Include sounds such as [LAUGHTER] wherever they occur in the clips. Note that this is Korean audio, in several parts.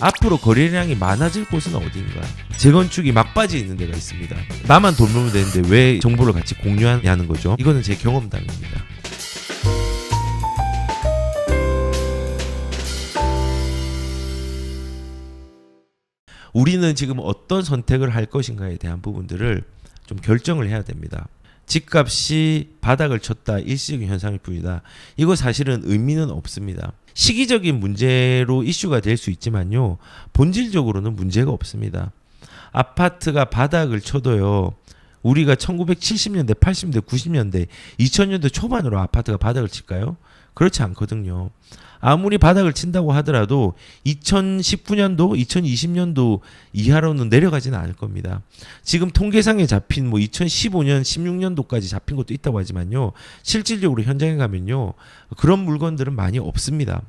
앞으로 거래량이 많아질 곳은 어디인가? 재건축이 막바지에 있는 데가 있습니다. 나만 돌보면 되는데 왜 정보를 같이 공유하냐는 거죠. 이거는 제 경험담입니다. 우리는 지금 어떤 선택을 할 것인가에 대한 부분들을 좀 결정을 해야 됩니다. 집값이 바닥을 쳤다 일시적인 현상일 뿐이다. 이거 사실은 의미는 없습니다. 시기적인 문제로 이슈가 될 수 있지만요. 본질적으로는 문제가 없습니다. 아파트가 바닥을 쳐도요. 우리가 1970년대, 80년대, 90년대, 2000년대 초반으로 아파트가 바닥을 칠까요? 그렇지 않거든요. 아무리 바닥을 친다고 하더라도 2019년도, 2020년도 이하로는 내려가지는 않을 겁니다. 지금 통계상에 잡힌 뭐 2015년, 16년도까지 잡힌 것도 있다고 하지만요. 실질적으로 현장에 가면요. 그런 물건들은 많이 없습니다.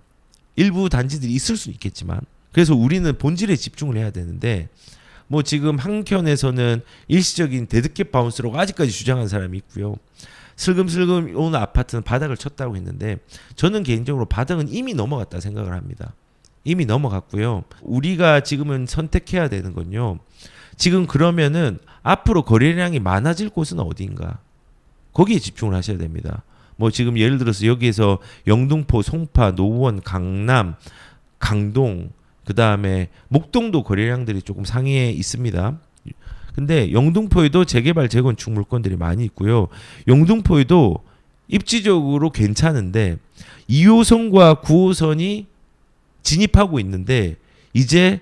일부 단지들이 있을 수 있겠지만. 그래서 우리는 본질에 집중을 해야 되는데 뭐 지금 한켠에서는 일시적인 데드캣 바운스라고 아직까지 주장하는 사람이 있고요. 슬금슬금 오는 아파트는 바닥을 쳤다고 했는데 저는 개인적으로 바닥은 이미 넘어갔다 생각을 합니다. 이미 넘어갔고요. 우리가 지금은 선택해야 되는 건요. 지금 그러면은 앞으로 거래량이 많아질 곳은 어디인가? 거기에 집중을 하셔야 됩니다. 뭐 지금 예를 들어서 여기에서 영등포, 송파, 노원, 강남, 강동, 그 다음에 목동도 거래량들이 조금 상위에 있습니다. 근데 영등포에도 재개발 재건축 물건들이 많이 있고요. 영등포에도 입지적으로 괜찮은데 2호선과 9호선이 진입하고 있는데 이제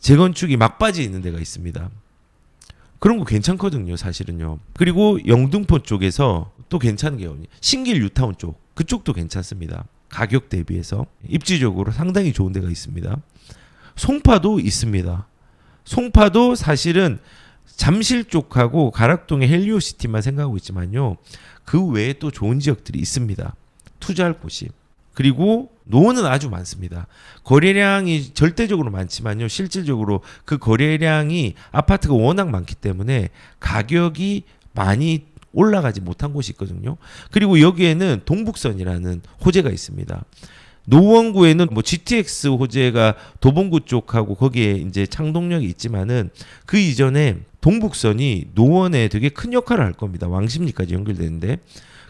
재건축이 막바지에 있는 데가 있습니다. 그런 거 괜찮거든요, 사실은요. 그리고 영등포 쪽에서 또 괜찮은 게? 신길 뉴타운 쪽. 그쪽도 괜찮습니다. 가격 대비해서 입지적으로 상당히 좋은 데가 있습니다. 송파도 있습니다. 송파도 사실은 잠실 쪽하고 가락동의 헬리오시티만 생각하고 있지만요. 그 외에 또 좋은 지역들이 있습니다. 투자할 곳이. 그리고 노원은 아주 많습니다. 거래량이 절대적으로 많지만요. 실질적으로 그 거래량이 아파트가 워낙 많기 때문에 가격이 많이 올라가지 못한 곳이 있거든요. 그리고 여기에는 동북선이라는 호재가 있습니다. 노원구에는 뭐 GTX 호재가 도봉구 쪽하고 거기에 이제 창동역이 있지만은 그 이전에 동북선이 노원에 되게 큰 역할을 할 겁니다. 왕십리까지 연결되는데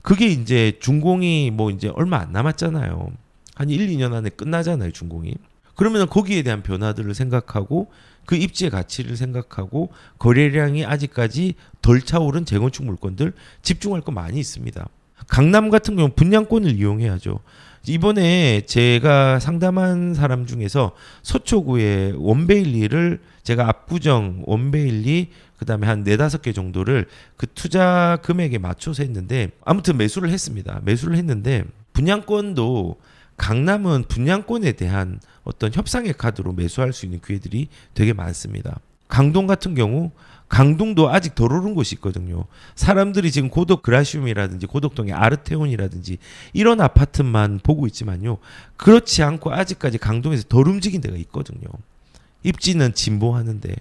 그게 이제 준공이 뭐 이제 얼마 안 남았잖아요. 한 1, 2년 안에 끝나잖아요, 준공이. 그러면 거기에 대한 변화들을 생각하고 그 입지의 가치를 생각하고 거래량이 아직까지 덜 차오른 재건축 물건들 집중할 거 많이 있습니다. 강남 같은 경우 분양권을 이용해야죠. 이번에 제가 상담한 사람 중에서 서초구의 원베일리를 제가 압구정 원베일리 그다음에 한 네다섯 개 정도를 그 투자 금액에 맞춰서 했는데 아무튼 매수를 했습니다. 매수를 했는데 분양권도 강남은 분양권에 대한 어떤 협상의 카드로 매수할 수 있는 기회들이 되게 많습니다. 강동 같은 경우 강동도 아직 덜 오른 곳이 있거든요. 사람들이 지금 고덕 그라시움이라든지 고덕동의 아르테온이라든지 이런 아파트만 보고 있지만요. 그렇지 않고 아직까지 강동에서 덜 움직인 데가 있거든요. 입지는 진보하는데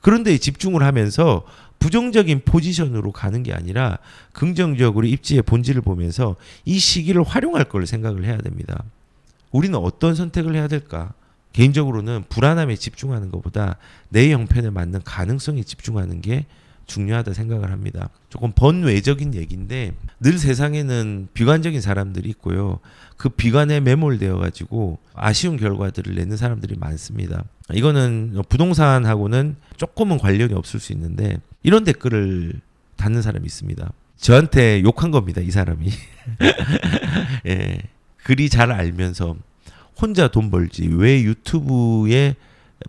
그런데 집중을 하면서 부정적인 포지션으로 가는 게 아니라 긍정적으로 입지의 본질을 보면서 이 시기를 활용할 걸 생각을 해야 됩니다. 우리는 어떤 선택을 해야 될까? 개인적으로는 불안함에 집중하는 것보다 내 형편에 맞는 가능성에 집중하는 게 중요하다 생각을 합니다. 조금 번외적인 얘기인데 늘 세상에는 비관적인 사람들이 있고요. 그 비관에 매몰되어 가지고 아쉬운 결과들을 내는 사람들이 많습니다. 이거는 부동산하고는 조금은 관련이 없을 수 있는데 이런 댓글을 받는 사람이 있습니다. 저한테 욕한 겁니다. 이 사람이. [LAUGHS] 예. 글이 잘 알면서 혼자 돈 벌지 왜 유튜브에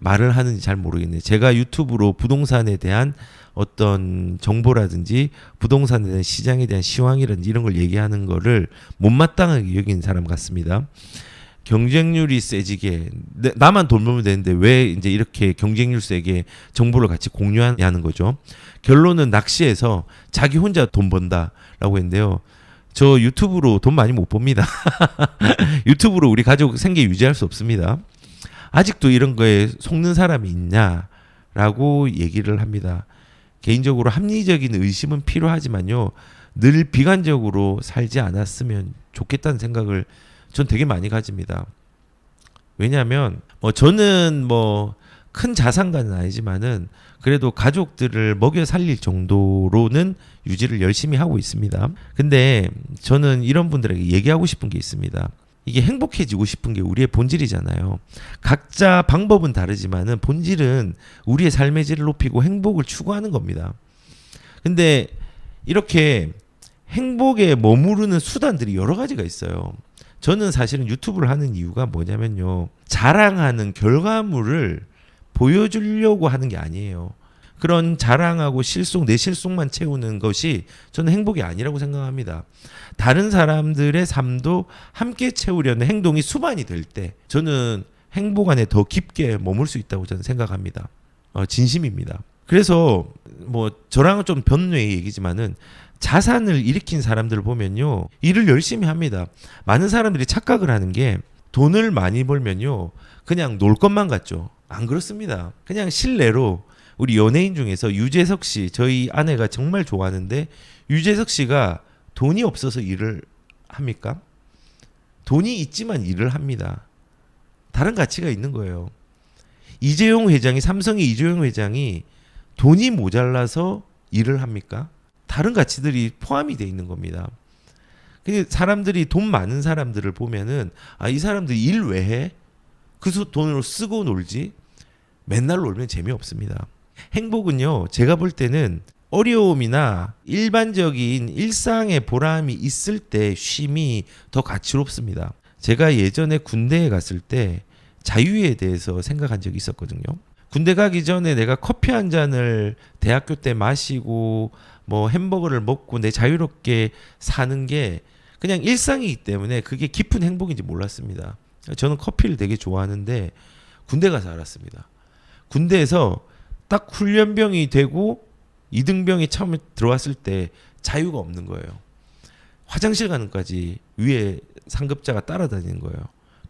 말을 하는지 잘 모르겠네요. 제가 유튜브로 부동산에 대한 어떤 정보라든지 부동산에 대한 시장에 대한 시황이라든지 이런 걸 얘기하는 거를 못마땅하게 여긴 사람 같습니다. 경쟁률이 세지게 내- 나만 돈 벌면 되는데 왜 이제 이렇게 경쟁률 세게 정보를 같이 공유하냐는 거죠. 결론은 낚시해서 자기 혼자 돈 번다라고 했는데요. 저 유튜브로 돈 많이 못 봅니다. [LAUGHS] 유튜브로 우리 가족 생계 유지할 수 없습니다. 아직도 이런 거에 속는 사람이 있냐라고 얘기를 합니다. 개인적으로 합리적인 의심은 필요하지만요. 늘 비관적으로 살지 않았으면 좋겠다는 생각을 전 되게 많이 가집니다. 왜냐하면 뭐 저는 뭐 큰 자산가는 아니지만은 그래도 가족들을 먹여 살릴 정도로는 유지를 열심히 하고 있습니다. 근데 저는 이런 분들에게 얘기하고 싶은 게 있습니다. 이게 행복해지고 싶은 게 우리의 본질이잖아요. 각자 방법은 다르지만은 본질은 우리의 삶의 질을 높이고 행복을 추구하는 겁니다. 근데 이렇게 행복에 머무르는 수단들이 여러 가지가 있어요. 저는 사실은 유튜브를 하는 이유가 뭐냐면요. 자랑하는 결과물을 보여주려고 하는 게 아니에요. 그런 자랑하고 실속, 내 실속만 채우는 것이 저는 행복이 아니라고 생각합니다. 다른 사람들의 삶도 함께 채우려는 행동이 수반이 될 때 저는 행복 안에 더 깊게 머물 수 있다고 저는 생각합니다. 어, 진심입니다. 그래서 뭐 저랑은 좀 변뇌의 얘기지만은 자산을 일으킨 사람들을 보면요. 일을 열심히 합니다. 많은 사람들이 착각을 하는 게 돈을 많이 벌면요. 그냥 놀 것만 같죠. 안 그렇습니다. 그냥 실내로 우리 연예인 중에서 유재석 씨, 저희 아내가 정말 좋아하는데 유재석 씨가 돈이 없어서 일을 합니까? 돈이 있지만 일을 합니다. 다른 가치가 있는 거예요. 이재용 회장이 삼성의 이재용 회장이 돈이 모자라서 일을 합니까? 다른 가치들이 포함이 돼 있는 겁니다. 근데 사람들이 돈 많은 사람들을 보면은 아 이 사람들이 일왜 해? 그 수- 돈으로 쓰고 놀지? 맨날 놀면 재미없습니다. 행복은요, 제가 볼 때는 어려움이나 일반적인 일상의 보람이 있을 때 쉼이 더 가치롭습니다. 제가 예전에 군대에 갔을 때 자유에 대해서 생각한 적이 있었거든요. 군대 가기 전에 내가 커피 한 잔을 대학교 때 마시고 뭐 햄버거를 먹고 내 자유롭게 사는 게 그냥 일상이기 때문에 그게 깊은 행복인지 몰랐습니다. 저는 커피를 되게 좋아하는데 군대 가서 알았습니다. 군대에서 딱 훈련병이 되고 이등병이 처음에 들어왔을 때 자유가 없는 거예요. 화장실 가는 까지 위에 상급자가 따라다니는 거예요.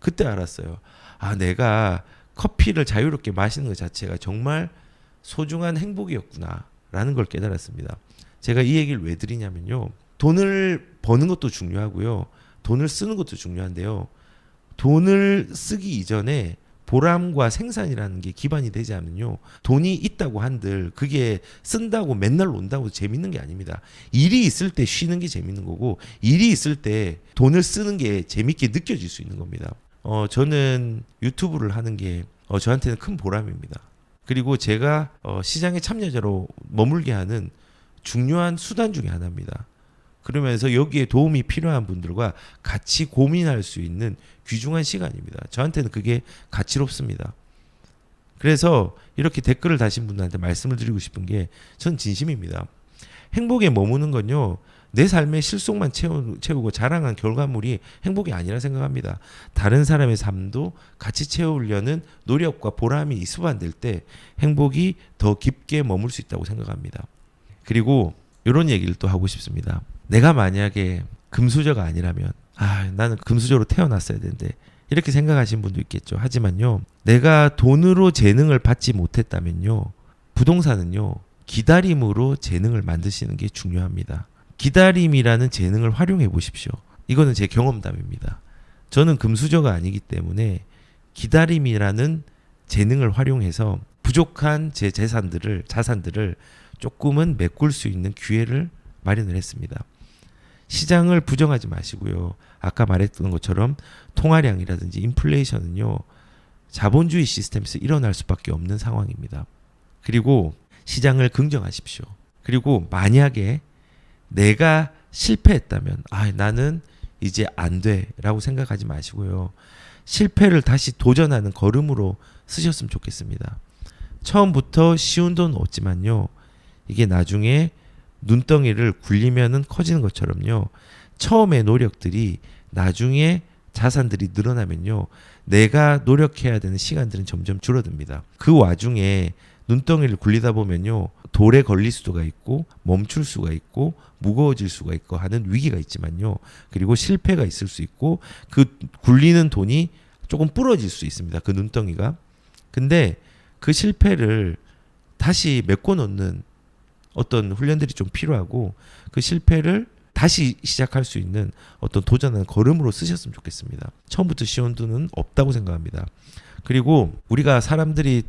그때 알았어요. 아, 내가 커피를 자유롭게 마시는 것 자체가 정말 소중한 행복이었구나 라는 걸 깨달았습니다. 제가 이 얘기를 왜 드리냐면요. 돈을 버는 것도 중요하고요. 돈을 쓰는 것도 중요한데요. 돈을 쓰기 이전에 보람과 생산이라는 게 기반이 되지 않으면요. 돈이 있다고 한들 그게 쓴다고 맨날 논다고 재밌는 게 아닙니다. 일이 있을 때 쉬는 게 재밌는 거고 일이 있을 때 돈을 쓰는 게 재밌게 느껴질 수 있는 겁니다. 어, 저는 유튜브를 하는 게 어, 저한테는 큰 보람입니다. 그리고 제가 어, 시장의 참여자로 머물게 하는 중요한 수단 중에 하나입니다. 그러면서 여기에 도움이 필요한 분들과 같이 고민할 수 있는 귀중한 시간입니다. 저한테는 그게 가치롭습니다. 그래서 이렇게 댓글을 다신 분들한테 말씀을 드리고 싶은 게 전 진심입니다. 행복에 머무는 건요. 내 삶의 실속만 채우, 채우고 자랑한 결과물이 행복이 아니라 생각합니다. 다른 사람의 삶도 같이 채우려는 노력과 보람이 수반될 때 행복이 더 깊게 머물 수 있다고 생각합니다. 그리고 이런 얘기를 또 하고 싶습니다. 내가 만약에 금수저가 아니라면 아 나는 금수저로 태어났어야 되는데 이렇게 생각하시는 분도 있겠죠. 하지만요, 내가 돈으로 재능을 받지 못했다면요, 부동산은요 기다림으로 재능을 만드시는 게 중요합니다. 기다림이라는 재능을 활용해 보십시오. 이거는 제 경험담입니다. 저는 금수저가 아니기 때문에 기다림이라는 재능을 활용해서 부족한 제 재산들을 자산들을 조금은 메꿀 수 있는 기회를 마련을 했습니다. 시장을 부정하지 마시고요. 아까 말했던 것처럼 통화량이라든지 인플레이션은요. 자본주의 시스템에서 일어날 수밖에 없는 상황입니다. 그리고 시장을 긍정하십시오. 그리고 만약에 내가 실패했다면 아 나는 이제 안 돼라고 생각하지 마시고요. 실패를 다시 도전하는 걸음으로 쓰셨으면 좋겠습니다. 처음부터 쉬운 돈 없지만요. 이게 나중에 눈덩이를 굴리면은 커지는 것처럼요. 처음의 노력들이 나중에 자산들이 늘어나면요. 내가 노력해야 되는 시간들은 점점 줄어듭니다. 그 와중에 눈덩이를 굴리다 보면요. 돌에 걸릴 수가 있고 멈출 수가 있고 무거워질 수가 있고 하는 위기가 있지만요. 그리고 실패가 있을 수 있고 그 굴리는 돈이 조금 부러질 수 있습니다. 그 눈덩이가. 근데 그 실패를 다시 메꿔 놓는 어떤 훈련들이 좀 필요하고 그 실패를 다시 시작할 수 있는 어떤 도전하는 걸음으로 쓰셨으면 좋겠습니다. 처음부터 돈은 없다고 생각합니다. 그리고 우리가 사람들이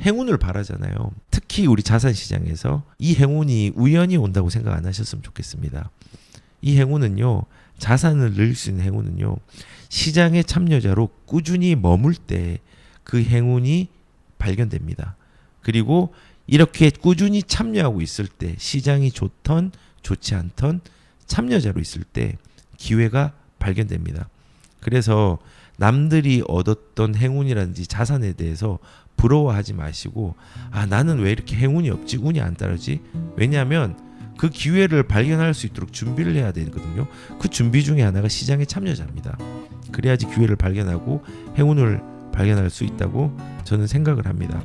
행운을 바라잖아요. 특히 우리 자산 시장에서 이 행운이 우연히 온다고 생각 안 하셨으면 좋겠습니다. 이 행운은요. 자산을 늘수 있는 행운은요. 시장의 참여자로 꾸준히 머물 때 그 행운이 발견됩니다. 그리고 이렇게 꾸준히 참여하고 있을 때 시장이 좋던 좋지 않던 참여자로 있을 때 기회가 발견됩니다. 그래서 남들이 얻었던 행운이라든지 자산에 대해서 부러워하지 마시고 아 나는 왜 이렇게 행운이 없지? 운이 안 따르지? 왜냐하면 그 기회를 발견할 수 있도록 준비를 해야 되거든요. 그 준비 중에 하나가 시장의 참여자입니다. 그래야지 기회를 발견하고 행운을 발견할 수 있다고 저는 생각을 합니다